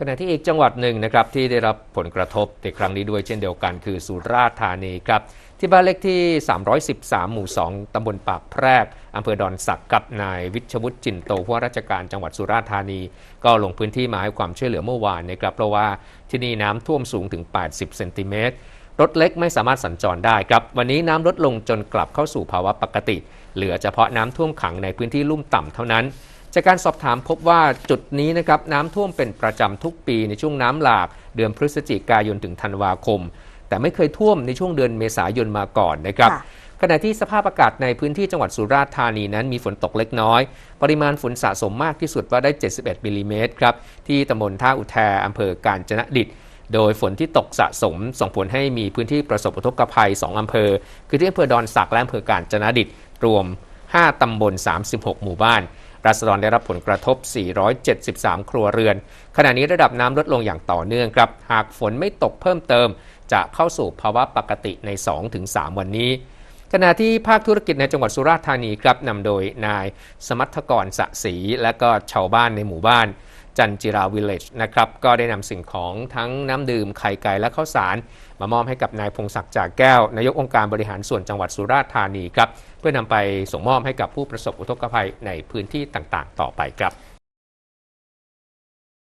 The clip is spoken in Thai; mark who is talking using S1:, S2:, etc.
S1: ขณะที่อีกจังหวัดหนึ่งนะครับที่ได้รับผลกระทบในครั้งนี้ด้วยเช่นเดียวกันคือสุราษฎร์ธานีครับที่บ้านเลขที่ 313 หมู่ 2 ตำบลปากแพรกอำเภอดอนสักกับนายวิชวุฒิจินโตผู้ว่าราชการจังหวัดสุราษฎร์ธานี ก็ลงพื้นที่มาให้ความช่วยเหลือเมื่อวานนะครับเพราะว่าที่นี่น้ำท่วมสูงถึง 80 เซนติเมตรรถเล็กไม่สามารถสัญจรได้ครับ วันนี้น้ำลดลงจนกลับเข้าสู่ภาวะปกติ เหลือเฉพาะน้ำท่วมขังในพื้นที่ลุ่มต่ำเท่านั้น จากการสอบถามพบว่าจุดนี้นะครับน้ำท่วมเป็นประจำทุกปีในช่วงน้ำหลากเดือนพฤศจิกายนถึงธันวาคม แต่ไม่เคยท่วมในช่วงเดือนเมษายนมาก่อนนะครับ
S2: ค่ะ
S1: ขณะที่สภาพอากาศในพื้นที่จังหวัดสุราษฎร์ธานีนั้นมีฝนตกเล็กน้อย ปริมาณฝนสะสมมากที่สุดว่าได้ 71มิลลิเมตรครับ ที่ตำบลท่าอุแทอำเภอกาญจนดิต โดยฝนที่ตกสะสมส่งผลให้มีพื้นที่ประสบอุทกภัย 2 อำเภอ คือที่อำเภอดอนสักและอำเภอกาญจนดิต รวม 5 ตำบล 36 หมู่บ้าน รัษฎรได้รับผลกระทบ 473 ครัวเรือน ขณะนี้ระดับน้ำลดลงอย่างต่อเนื่องครับ หากฝนไม่ตกเพิ่มเติม จะเข้าสู่ภาวะปกติใน 2-3 วันนี้ ขณะที่ภาคธุรกิจในจังหวัดสุราษฎร์ธานีครับนำโดยนายสมัทกรสะศรีและก็ชาวบ้านในหมู่บ้าน จันจิราวิลเลจนะครับก็ได้นำสิ่งของทั้งน้ำดื่มไข่ไก่และข้าวสาร มามอบให้กับนายพงศักดิ์จากแก้วนายกองค์การบริหารส่วนจังหวัดสุราษฎร์ธานีครับเพื่อนำไปส่งมอบให้กับผู้ประสบอุทกภัยในพื้นที่ต่างๆ ต่อไปครับ